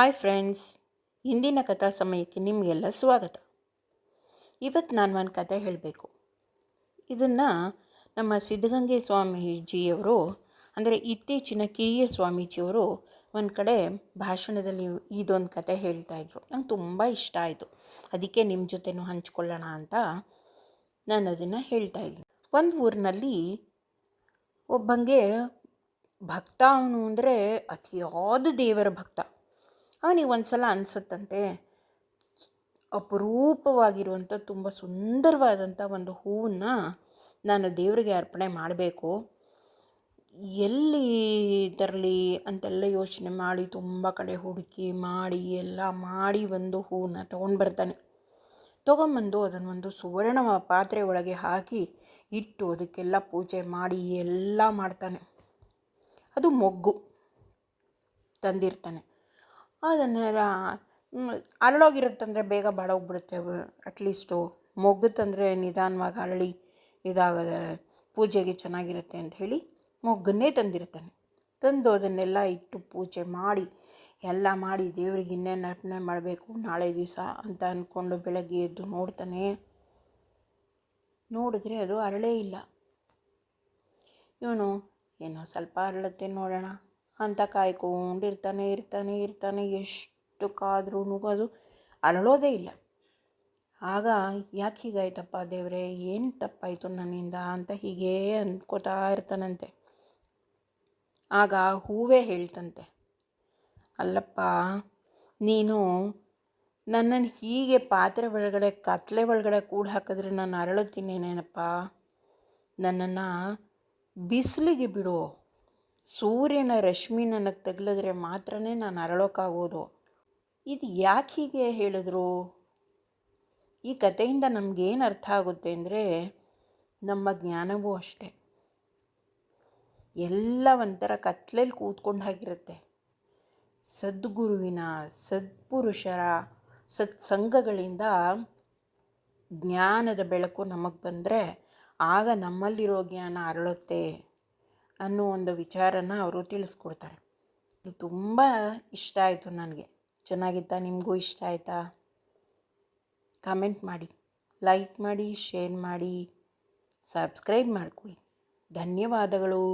Hi friends ಇಂದಿನ ಕಥಾ ಸಮಯಕ್ಕೆ ನಿಮಗೆಲ್ಲ ಸ್ವಾಗತ. ಇವತ್ತು ನಾನು ಒಂದು ಕತೆ ಹೇಳಬೇಕು. ಇದನ್ನು ನಮ್ಮ ಸಿದ್ಧಗಂಗೆ ಸ್ವಾಮೀಜಿಯವರು, ಅಂದರೆ ಇತ್ತೀಚಿನ ಕಿರಿಯ ಸ್ವಾಮೀಜಿಯವರು ಒಂದು ಕಡೆ ಭಾಷಣದಲ್ಲಿ ಇದೊಂದು ಕತೆ ಹೇಳ್ತಾಯಿದ್ರು ನಂಗೆ ತುಂಬ ಇಷ್ಟ ಆಯಿತು. ಅದಕ್ಕೆ ನಿಮ್ಮ ಜೊತೆನೂ ಹಂಚ್ಕೊಳ್ಳೋಣ ಅಂತ ನಾನು ಅದನ್ನು ಹೇಳ್ತಾ ಇದ್ದೀನಿ. ಒಂದು ಊರಿನಲ್ಲಿ ಒಬ್ಬಂಗೆ ಭಕ್ತ ಅವನು ಅಂದರೆ ಅತಿಯಾದ ದೇವರ ಭಕ್ತ. ಅವನಿಗೆ ಒಂದು ಸಲ ಅನಿಸುತ್ತಂತೆ. ಅಪರೂಪವಾಗಿರುವಂಥ ತುಂಬ ಸುಂದರವಾದಂಥ ಒಂದು ಹೂವನ್ನ ನಾನು ದೇವರಿಗೆ ಅರ್ಪಣೆ ಮಾಡಬೇಕು. ಎಲ್ಲಿ ತರಲಿ ಅಂತೆಲ್ಲ ಯೋಚನೆ ಮಾಡಿ, ತುಂಬ ಕಡೆ ಹುಡುಕಿ ಮಾಡಿ, ಎಲ್ಲ ಮಾಡಿ ಒಂದು ಹೂವನ್ನ ತೊಗೊಂಡು ಬರ್ತಾನೆ. ತೊಗೊಂಬಂದು ಅದನ್ನೊಂದು ಸುವರ್ಣ ಪಾತ್ರೆ ಒಳಗೆ ಹಾಕಿ ಇಟ್ಟು ಅದಕ್ಕೆಲ್ಲ ಪೂಜೆ ಮಾಡಿ ಎಲ್ಲ ಮಾಡ್ತಾನೆ. ಅದು ಮೊಗ್ಗು ತಂದಿರ್ತಾನೆ. ಅದನ್ನೆಲ್ಲ ಅರಳೋಗಿರುತ್ತಂದರೆ ಬೇಗ ಬಾಡೋಗ್ಬಿಡುತ್ತೆ ಅಟ್ಲೀಸ್ಟು ಮೊಗ್ಗು ತಂದರೆ ನಿಧಾನವಾಗಿ ಅರಳಿ ಇದಾಗದ, ಪೂಜೆಗೆ ಚೆನ್ನಾಗಿರುತ್ತೆ ಅಂತ ಹೇಳಿ ಮೊಗ್ಗನ್ನೇ ತಂದಿರ್ತಾನೆ. ತಂದು ಅದನ್ನೆಲ್ಲ ಇಟ್ಟು ಪೂಜೆ ಮಾಡಿ, ಎಲ್ಲ ಮಾಡಿ ದೇವ್ರಿಗೆ ಇನ್ನೇನು ಅರ್ಪಣೆ ಮಾಡಬೇಕು, ನಾಳೆ ದಿವಸ ಅಂತ ಅಂದ್ಕೊಂಡು ಬೆಳಗ್ಗೆ ಎದ್ದು ನೋಡ್ತಾನೆ. ನೋಡಿದ್ರೆ ಅದು ಅರಳೇ ಇಲ್ಲ. ಇವನು, ಏನೋ ಸ್ವಲ್ಪ ಅರಳುತ್ತೆ ನೋಡೋಣ. ಅಂತ ಕಾಯ್ಕೊಂಡಿರ್ತಾನೆ, ಇರ್ತಾನೆ ಇರ್ತಾನೆ. ಎಷ್ಟು ಕಾದ್ರೂ ಅದು ಅರಳೋದೇ ಇಲ್ಲ. ಆಗ ಯಾಕೆ ಹೀಗಾಯ್ತಪ್ಪ ದೇವರೇ? ಏನು ತಪ್ಪಾಯಿತು ನನ್ನಿಂದ ಅಂತ ಹೀಗೇ ಅಂದ್ಕೋತಾ ಇರ್ತಾನಂತೆ. ಆಗ ಹೂವೇ ಹೇಳ್ತಂತೆ. ಅಲ್ಲಪ್ಪ, ನೀನು ನನ್ನನ್ನು ಹೀಗೆ ಪಾತ್ರೆ ಒಳಗಡೆ, ಕತ್ಲೆ ಒಳಗಡೆ ಕೂಡ ಹಾಕಿದ್ರೆ ನಾನು ಅರಳುತ್ತೀನೇನೇನಪ್ಪ ನನ್ನನ್ನು ಬಿಸಿಲಿಗೆ ಬಿಡು. ಸೂರ್ಯನ ರಶ್ಮಿ ನನಗೆ ತಗ್ಲಿದ್ರೆ ಮಾತ್ರನೇ ನಾನು ಅರಳೋಕ್ಕಾಗೋದು ಇದು ಯಾಕೆ ಹೀಗೆ ಹೇಳಿದ್ರು? ಈ ಕಥೆಯಿಂದ ನಮಗೇನು ಅರ್ಥ ಆಗುತ್ತೆ ಅಂದರೆ ನಮ್ಮ ಜ್ಞಾನವೂ ಅಷ್ಟೆ. ಎಲ್ಲ ಒಂಥರ ಕತ್ಲೇಲಿ ಕೂತ್ಕೊಂಡು ಹಾಗಿರುತ್ತೆ. ಸದ್ಗುರುವಿನ, ಸದ್ಪುರುಷರ, ಸತ್ಸಂಗಗಳಿಂದ ಜ್ಞಾನದ ಬೆಳಕು ನಮಗೆ ಬಂದರೆ ಆಗ ನಮ್ಮಲ್ಲಿರೋ ಜ್ಞಾನ ಅರಳುತ್ತೆ. ಅನ್ನೋ ಒಂದು ವಿಚಾರನ ಅವರು ತಿಳಿಸ್ಕೊಡ್ತಾರೆ. ಇದು ತುಂಬ ಇಷ್ಟ ಆಯಿತು ನನಗೆ. ಚೆನ್ನಾಗಿತ್ತಾ? ನಿಮಗೂ ಇಷ್ಟ ಆಯಿತಾ? ಕಮೆಂಟ್ ಮಾಡಿ. ಲೈಕ್ ಮಾಡಿ, ಶೇರ್ ಮಾಡಿ, ಸಬ್ಸ್ಕ್ರೈಬ್ ಮಾಡಿಕೊಳ್ಳಿ. ಧನ್ಯವಾದಗಳು.